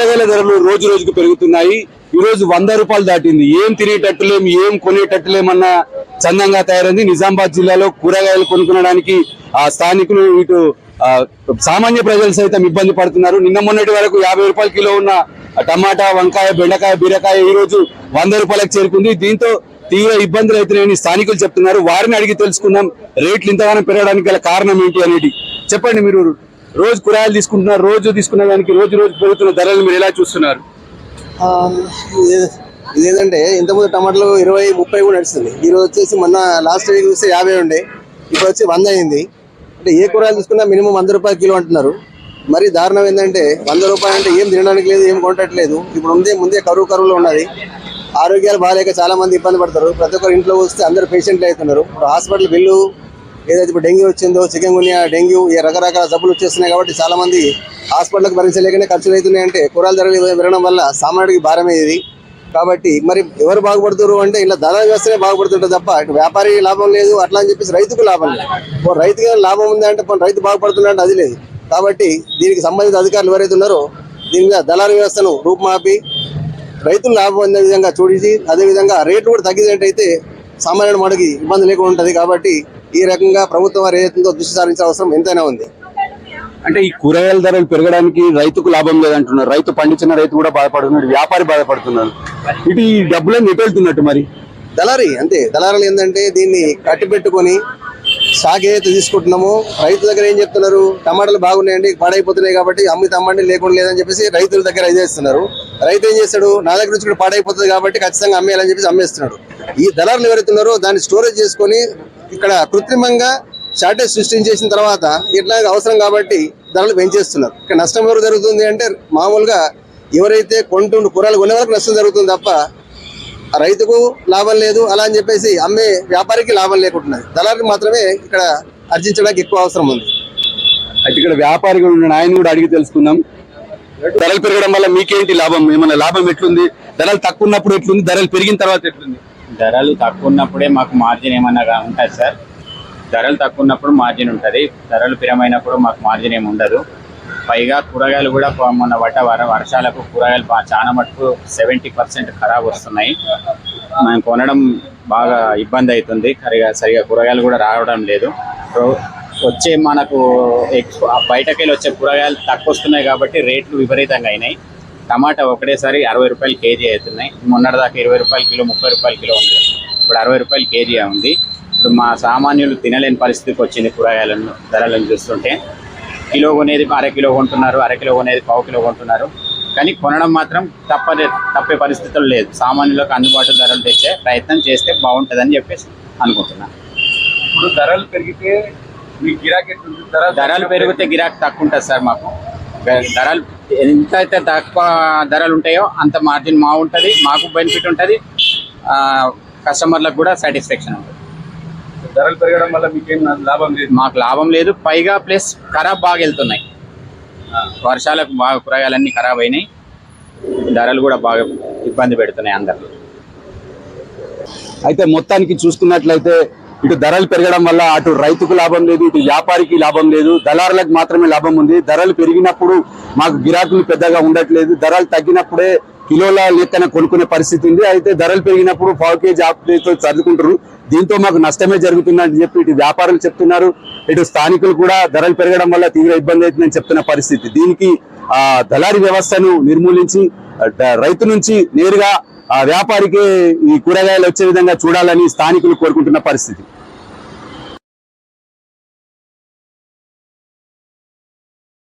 కూరగాయల ధరలు రోజు రోజుకు పెరుగుతున్నాయి. ఈ రోజు వంద రూపాయలు దాటింది. ఏం తినేటట్టు లేం ఏం కొనేటట్టు లేమన్న చందంగా తయారైంది. నిజామాబాద్ జిల్లాలో కూరగాయలు కొనుక్కునడానికి ఆ స్థానికులు ఇటు సామాన్య ప్రజలు సైతం ఇబ్బంది పడుతున్నారు. నిన్న మొన్నటి వరకు యాభై రూపాయల కిలో ఉన్న టమాటా వంకాయ బెండకాయ బీరకాయ ఈ రోజు వంద రూపాయలకు చేరుకుంది. దీంతో తీవ్ర ఇబ్బందులు అవుతున్నాయని స్థానికులు చెప్తున్నారు. వారిని అడిగి తెలుసుకుందాం. రేట్లు ఇంతగానో పెరగడానికి గల కారణం ఏంటి అనేది చెప్పండి మీరు. రోజు కూరగాయలు తీసుకుంటున్నారు రోజు తీసుకున్న దానికి రోజు రోజు పెరుగుతున్న ధరలు మీరు ఎలా చూస్తున్నారు? ఇదేంటంటే ఇంతకుముందు టమాటాలు ఇరవై ముప్పై కూడా నడుస్తుంది. ఈ రోజు వచ్చేసి మొన్న లాస్ట్ వీక్ చూస్తే యాభై ఉండే ఇప్పుడు వచ్చి వంద అయింది. అంటే ఏ కూరగాయలు తీసుకున్నా మినిమం వంద రూపాయలు కిలో అంటున్నారు. మరి దారుణం ఏంటంటే వంద రూపాయలు అంటే ఏం తినడానికి లేదు ఏం కొనట్లేదు. ఇప్పుడు ముందే ముందే కరువు కరువులో ఉన్నది. ఆరోగ్యాలు బాగాలేక చాలా మంది ఇబ్బంది పడతారు. ప్రతి ఒక్కరు ఇంట్లో వస్తే అందరు పేషెంట్లు అవుతున్నారు. ఇప్పుడు హాస్పిటల్ బిల్లు ఏదైతే ఇప్పుడు డెంగ్యూ వచ్చిందో చికెన్ గునియా డెంగ్యూ ఈ రకరకాల జబ్బులు వచ్చేస్తున్నాయి కాబట్టి చాలా మంది హాస్పిటల్కి భరించలేకనే ఖర్చులు అవుతున్నాయి అంటే కూరల ధరలు పెరగడం వల్ల సామాన్యుడికి భారమే ఇది. కాబట్టి మరి ఎవరు బాగుపడుతున్నారు అంటే ఇలా ధర వ్యవస్థనే బాగుపడుతుంటారు తప్ప ఇటు వ్యాపారి లాభం లేదు అట్లా అని చెప్పేసి రైతుకు లాభం లేదు. రైతుకి లాభం ఉంది అంటే రైతు బాగుపడుతున్నాడు అది లేదు. కాబట్టి దీనికి సంబంధిత అధికారులు ఎవరైతే ఉన్నారో దీని మీద దళారీ వ్యవస్థను రూపుమాపి రైతులు లాభం పొందే విధంగా చూడించి అదేవిధంగా రేట్లు కూడా తగ్గినట్టయితే సామాన్యుడు మనకి ఇబ్బంది లేకుండా ఉంటుంది కాబట్టి ఈ రకంగా ప్రభుత్వం వారు ఏదైతుందో దృష్టి సారించిన అవసరం ఎంతైనా ఉంది. అంటే ఈ కూరగాయల ధరలు పెరగడానికి రైతుకు లాభం లేదంటున్నారు. రైతు పండించిన రైతు కూడా బాధపడుతున్నాడు వ్యాపారి బాధపడుతున్నాడు. ఇటు ఈ డబ్బులను ఎటు వెళ్తున్నట్టు మరి? దళారీ అంతే. దళారులు ఏంటంటే దీన్ని కట్టి పెట్టుకొని స్టాక్ ఏదైతే తీసుకుంటున్నామో. రైతు దగ్గర ఏం చెప్తున్నారు? టమాటాలు బాగున్నాయండి పాడైపోతున్నాయి కాబట్టి అమ్మి తమ్మండి లేకుండా లేదని చెప్పేసి రైతుల దగ్గర ఇది చేస్తున్నారు. రైతు ఏం చేస్తాడు? నా దగ్గర నుంచి కూడా పాడైపోతుంది కాబట్టి ఖచ్చితంగా అమ్మేయాలని చెప్పేసి అమ్మేస్తున్నాడు. ఈ దళారులు ఎవరైతే ఉన్నారో దాన్ని స్టోరేజ్ చేసుకొని ఇక్కడ కృత్రిమంగా షార్టేజ్ సృష్టించేసిన తర్వాత ఇట్లా అవసరం కాబట్టి ధరలు పెంచేస్తున్నారు. ఇక్కడ నష్టం ఎవరు జరుగుతుంది అంటే మామూలుగా ఎవరైతే కొంటుండు కూరలు కొనే వాళ్ళకి నష్టం జరుగుతుంది తప్ప ఆ రైతుకు లాభం లేదు అలా అని చెప్పేసి అమ్మే వ్యాపారికి లాభం లేకుంటున్నది. దళారికి మాత్రమే ఇక్కడ అర్జించడానికి ఎక్కువ అవసరం ఉంది. అయితే ఇక్కడ వ్యాపారిగా ఉన్న ఆయన కూడా అడిగి తెలుసుకుందాం. ధరలు పెరగడం వల్ల మీకేంటి లాభం? ఏమైనా లాభం ఎట్లుంది? ధరలు తక్కువ ఉన్నప్పుడు ఎట్లుంది? ధరలు పెరిగిన తర్వాత ఎట్లుంది? ధరలు తక్కువ ఉన్నప్పుడే మాకు మార్జిన్ ఏమన్నా ఉంటుంది సార్. ధరలు తక్కువ ఉన్నప్పుడు మార్జిన్ ఉంటుంది. ధరలు పిరమైనప్పుడు మాకు మార్జిన్ ఏమి ఉండదు. పైగా కూరగాయలు కూడా మొన్న వట వర వర్షాలకు కూరగాయలు చాలా మటుకు సెవెంటీ పర్సెంట్ ఖరాబ్ వస్తున్నాయి. మనం కొనడం బాగా ఇబ్బంది అవుతుంది సరిగా సరిగా కూరగాయలు కూడా రావడం లేదు. వచ్చే మనకు బయటకెళ్ళి వచ్చే కూరగాయలు తక్కువ వస్తున్నాయి కాబట్టి రేట్లు విపరీతంగా అయినాయి. టమాటా ఒకటేసారి అరవై రూపాయలు కేజీ అవుతున్నాయి. మొన్నటిదాకా ఇరవై రూపాయల కిలో ముప్పై రూపాయల కిలో ఉంది. ఇప్పుడు అరవై రూపాయలు కేజీ ఉంది. ఇప్పుడు మా సామాన్యులు తినలేని పరిస్థితికి వచ్చింది కూరగాయలను ధరలను చూస్తుంటే. కిలో కొనేది అర కిలో కొంటున్నారు అర కిలో కొనేది పావు కిలో కొంటున్నారు. కానీ కొనడం మాత్రం తప్పదే తప్పే పరిస్థితులు లేదు. సామాన్యులకు అందుబాటు ధరలు తెచ్చే ప్రయత్నం చేస్తే బాగుంటుందని చెప్పేసి అనుకుంటున్నాను ఇప్పుడు ధరలు పెరిగితే మీ గిరాకీ ధరలు పెరిగితే గిరాకీ తక్కువ ఉంటుంది సార్ మాకు. ధరలు ఎంత అయితే తక్కువ ధరలు ఉంటాయో అంత మార్జిన్ మా ఉంటుంది మాకు బెనిఫిట్ ఉంటుంది. కస్టమర్లకు కూడా సాటిస్ఫాక్షన్ ఉంటుంది. ధరలు పెరగడం వల్ల మీకేం లాభం లేదు? మాకు లాభం లేదు. పైగా ప్లస్ ఖరాబ్ బాగా వెళ్తున్నాయి. వర్షాలకు బాగా కూరగాయలన్నీ ఖరాబ్ అయినాయి. ధరలు కూడా బాగా ఇబ్బంది పెడుతున్నాయి అందరు అయితే మొత్తానికి చూసుకున్నట్లయితే ఇటు ధరలు పెరగడం వల్ల అటు రైతుకు లాభం లేదు ఇటు వ్యాపారికి లాభం లేదు దళారులకు మాత్రమే లాభం ఉంది. ధరలు పెరిగినప్పుడు మాకు గిరాకులు పెద్దగా ఉండట్లేదు. ధరలు తగ్గినప్పుడే కిలోల లెక్కన కొనుక్కునే పరిస్థితి ఉంది. అయితే ధరలు పెరిగినప్పుడు పావు కేజీ హాఫ్ కేజీతో సర్దుకుంటారు దీంతో మాకు నష్టమే జరుగుతుందని చెప్పి ఇటు వ్యాపారులు చెప్తున్నారు. ఇటు స్థానికులు కూడా ధరలు పెరగడం వల్ల తీవ్ర ఇబ్బంది అవుతుందని చెప్తున్న పరిస్థితి. దీనికి ఆ దళారీ వ్యవస్థను నిర్మూలించి రైతు నుంచి నేరుగా వ్యాపారికి ఈ కూరగాయలు వచ్చే విధంగా చూడాలని స్థానికులు కోరుకుంటున్న పరిస్థితి.